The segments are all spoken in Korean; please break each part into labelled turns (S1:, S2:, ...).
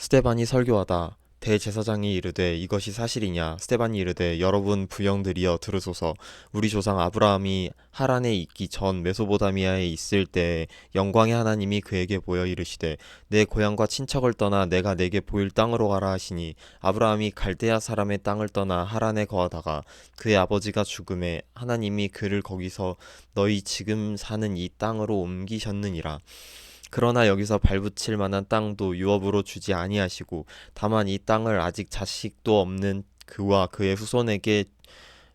S1: 스테반이 설교하다 대제사장이 이르되 이것이 사실이냐? 스테반이 이르되 여러분 부영들이여 들으소서. 우리 조상 아브라함이 하란에 있기 전 메소보다미아에 있을 때 영광의 하나님이 그에게 보여 이르시되 내 고향과 친척을 떠나 내가 내게 보일 땅으로 가라 하시니 아브라함이 갈대아 사람의 땅을 떠나 하란에 거하다가 그의 아버지가 죽음에 하나님이 그를 거기서 너희 지금 사는 이 땅으로 옮기셨느니라 그러나 여기서 발붙일 만한 땅도 유업으로 주지 아니하시고 다만 이 땅을 아직 자식도 없는 그와 그의 후손에게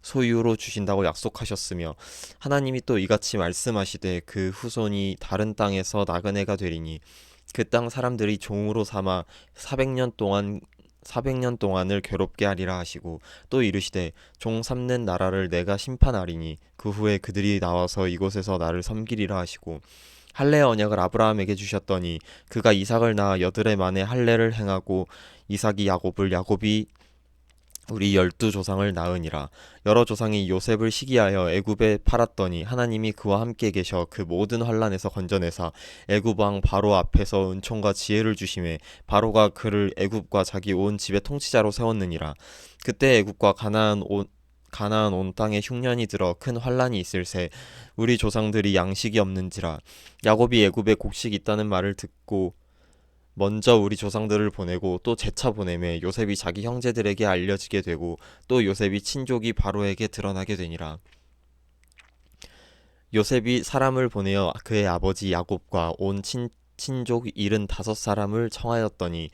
S1: 소유로 주신다고 약속하셨으며 하나님이 또 이같이 말씀하시되 그 후손이 다른 땅에서 나그네가 되리니 그 땅 사람들이 종으로 삼아 400년 동안 400년 동안을 괴롭게 하리라 하시고 또 이르시되 종 삼는 나라를 내가 심판하리니 그 후에 그들이 나와서 이곳에서 나를 섬기리라 하시고 할례 언약을 아브라함에게 주셨더니 그가 이삭을 낳아 여드레 만에 할례를 행하고 이삭이 야곱을 야곱이 우리 열두 조상을 낳으니라. 여러 조상이 요셉을 시기하여 애굽에 팔았더니 하나님이 그와 함께 계셔 그 모든 환란에서 건져내사 애굽 왕 바로 앞에서 은총과 지혜를 주심에 바로가 그를 애굽과 자기 온 집의 통치자로 세웠느니라. 그때 애굽과 가나안 온 가나안 온 땅에 흉년이 들어 큰 환란이 있을새 우리 조상들이 양식이 없는지라 야곱이 애굽에 곡식이 있다는 말을 듣고 먼저 우리 조상들을 보내고 또 재차 보내매 요셉이 자기 형제들에게 알려지게 되고 또 요셉이 친족이 바로에게 드러나게 되니라. 요셉이 사람을 보내어 그의 아버지 야곱과 온 친, 친족 일흔 다섯 사람을 청하였더니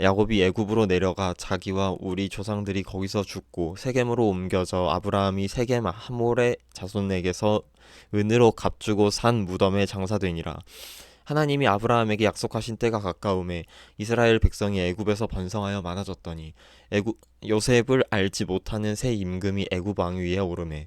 S1: 야곱이 애굽으로 내려가 자기와 우리 조상들이 거기서 죽고 세겜으로 옮겨져 아브라함이 세겜 하몰의 자손에게서 은으로 값주고 산 무덤에 장사되니라. 하나님이 아브라함에게 약속하신 때가 가까움에 이스라엘 백성이 애굽에서 번성하여 많아졌더니 애굽 요셉을 알지 못하는 새 임금이 애굽 왕 위에 오르매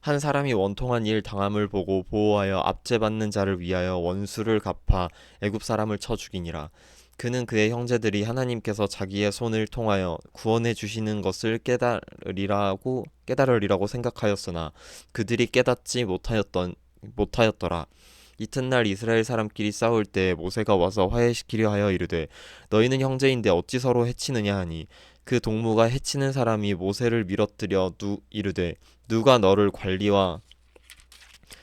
S1: 한 사람이 원통한 일 당함을 보고 보호하여 압제받는 자를 위하여 원수를 갚아 애굽 사람을 쳐 죽이니라. 그는 그의 형제들이 하나님께서 자기의 손을 통하여 구원해 주시는 것을 깨달으리라고 깨달으리라고 생각하였으나 그들이 깨닫지 못하였던 못하였더라. 이튿날 이스라엘 사람끼리 싸울 때 모세가 와서 화해시키려 하여 이르되 너희는 형제인데 어찌 서로 해치느냐 하니 그 동무가 해치는 사람이 모세를 밀어뜨려 누 이르되 누가 너를 관리와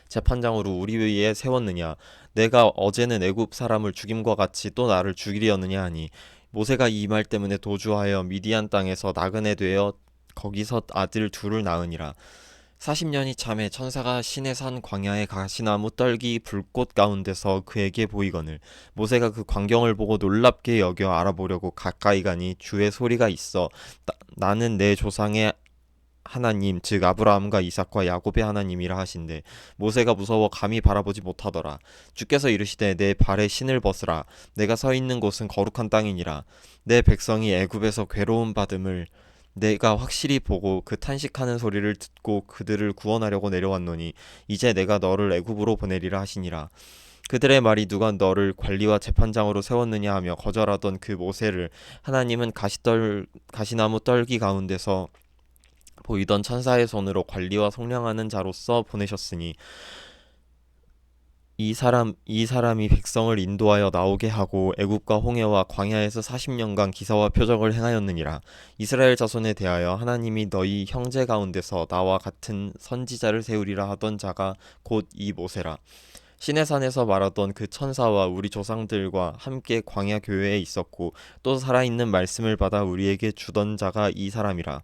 S1: 재판장으로 우리 위에 세웠느냐? 내가 어제는 애굽 사람을 죽임과 같이 또 나를 죽이려느냐 하니? 모세가 이 말 때문에 도주하여 미디안 땅에서 나그네 되어 거기서 아들 둘을 낳으니라 40년이 참에 천사가 신의 산 광야의 가시나무 떨기 불꽃 가운데서 그에게 보이거늘 모세가 그 광경을 보고 놀랍게 여겨 알아보려고 가까이 가니 주의 소리가 있어 나, 는내 조상의 하나님 즉 아브라함과 이삭과 야곱의 하나님이라 하신대. 모세가 무서워 감히 바라보지 못하더라. 주께서 이르시되 내 발에 신을 벗으라. 내가 서 있는 곳은 거룩한 땅이니라. 내 백성이 애굽에서 괴로움 받음을 내가 확실히 보고 그 탄식하는 소리를 듣고 그들을 구원하려고 내려왔노니 이제 내가 너를 애굽으로 보내리라 하시니라. 그들의 말이 누가 너를 관리와 재판장으로 세웠느냐 하며 거절하던 그 모세를 하나님은 가시떨 가시나무 떨기 가운데서 보이던 천사의 손으로 관리와 속량하는 자로서 보내셨으니 이 사람 이 사람이 백성을 인도하여 나오게 하고 애굽과 홍해와 광야에서 40년간 기사와 표적을 행하였느니라. 이스라엘 자손에 대하여 하나님이 너희 형제 가운데서 나와 같은 선지자를 세우리라 하던 자가 곧 이 모세라. 시내산에서 말하던 그 천사와 우리 조상들과 함께 광야 교회에 있었고 또 살아있는 말씀을 받아 우리에게 주던 자가 이 사람이라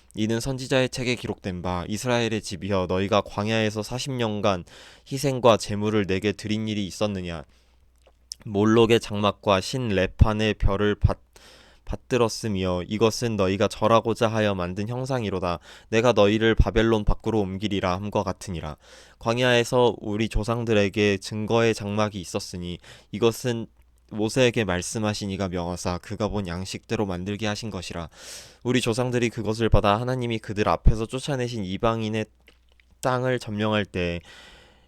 S1: 이는 선지자의 책에 기록된 바 이스라엘의 집이여 너희가 광야에서 40년간 희생과 제물을 내게 드린 일이 있었느냐? 몰록의 장막과 신 레판의 별을 받 받들었으며 이것은 너희가 절하고자 하여 만든 형상이로다. 내가 너희를 바벨론 밖으로 옮기리라 함과 같으니라. 광야에서 우리 조상들에게 증거의 장막이 있었으니 이것은 모세에게 말씀하신 이가 명하사 그가 본 양식대로 만들게 하신 것이라. 우리 조상들이 그것을 받아 하나님이 그들 앞에서 쫓아내신 이방인의 땅을 점령할 때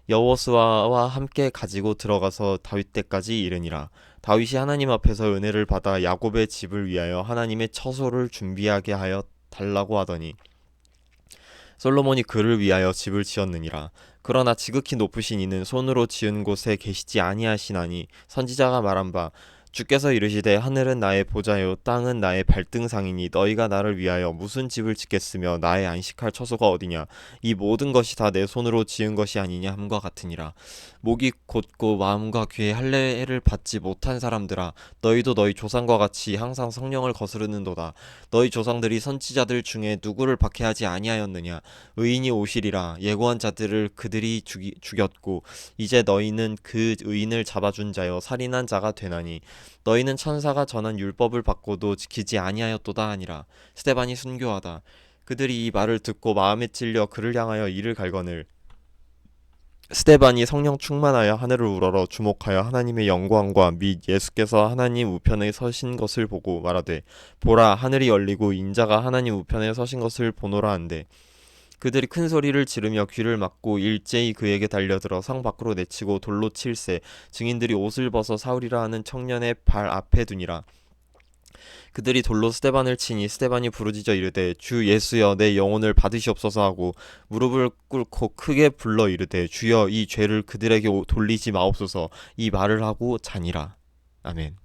S1: 여호수아와 함께 가지고 들어가서 다윗 때까지 이르니라. 다윗이 하나님 앞에서 은혜를 받아 야곱의 집을 위하여 하나님의 처소를 준비하게 하여 달라고 하더니 솔로몬이 그를 위하여 집을 지었느니라 그러나 지극히 높으신 이는 손으로 지은 곳에 계시지 아니하시나니 선지자가 말한 바 주께서 이르시되 하늘은 나의 보좌요 땅은 나의 발등상이니 너희가 나를 위하여 무슨 집을 짓겠으며 나의 안식할 처소가 어디냐? 이 모든 것이 다 내 손으로 지은 것이 아니냐 함과 같으니라. 목이 곧고 마음과 귀에 할례를 받지 못한 사람들아 너희도 너희 조상과 같이 항상 성령을 거스르는도다. 너희 조상들이 선지자들 중에 누구를 박해하지 아니하였느냐? 의인이 오시리라. 예고한 자들을 그들이 죽이, 죽였고 이제 너희는 그 의인을 잡아준 자여 살인한 자가 되나니 너희는 천사가 전한 율법을 받고도 지키지 아니하였도다 하니라. 스테반이 순교하다. 그들이 이 말을 듣고 마음에 찔려 그를 향하여 이를 갈거늘. 스테반이 성령 충만하여 하늘을 우러러 주목하여 하나님의 영광과 및 예수께서 하나님 우편에 서신 것을 보고 말하되 보라 하늘이 열리고 인자가 하나님 우편에 서신 것을 보노라 한데 그들이 큰 소리를 지르며 귀를 막고 일제히 그에게 달려들어 성 밖으로 내치고 돌로 칠세 증인들이 옷을 벗어 사울이라 하는 청년의 발 앞에 두니라. 그들이 돌로 스테반을 치니 스테반이 부르짖어 이르되 주 예수여 내 영혼을 받으시옵소서 하고 무릎을 꿇고 크게 불러 이르되 주여 이 죄를 그들에게 돌리지 마옵소서. 이 말을 하고 자니라. 아멘